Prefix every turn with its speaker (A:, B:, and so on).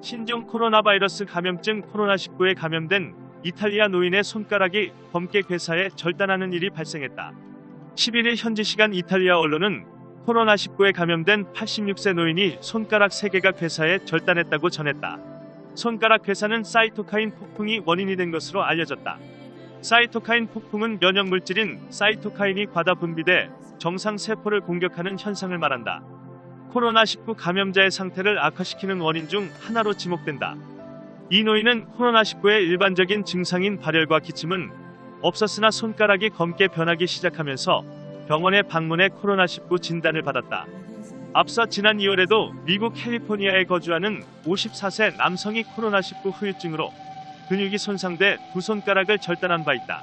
A: 신종 코로나 바이러스 감염증 코로나19에 감염된 이탈리아 노인의 손가락이 검게 괴사해 절단하는 일이 발생했다. 11일 현지 시간 이탈리아 언론은 코로나19에 감염된 86세 노인이 손가락 3개가 괴사해 절단했다고 전했다. 손가락 괴사는 사이토카인 폭풍이 원인이 된 것으로 알려졌다. 사이토카인 폭풍은 면역 물질인 사이토카인이 과다 분비돼 정상 세포를 공격하는 현상을 말한다. 코로나19 감염자의 상태를 악화시키는 원인 중 하나로 지목된다. 이 노인은 코로나19의 일반적인 증상인 발열과 기침은 없었으나 손가락이 검게 변하기 시작하면서 병원에 방문해 코로나19 진단을 받았다. 앞서 지난 2월에도 미국 캘리포니아에 거주하는 54세 남성이 코로나19 후유증으로 근육이 손상돼 두 손가락을 절단한 바 있다.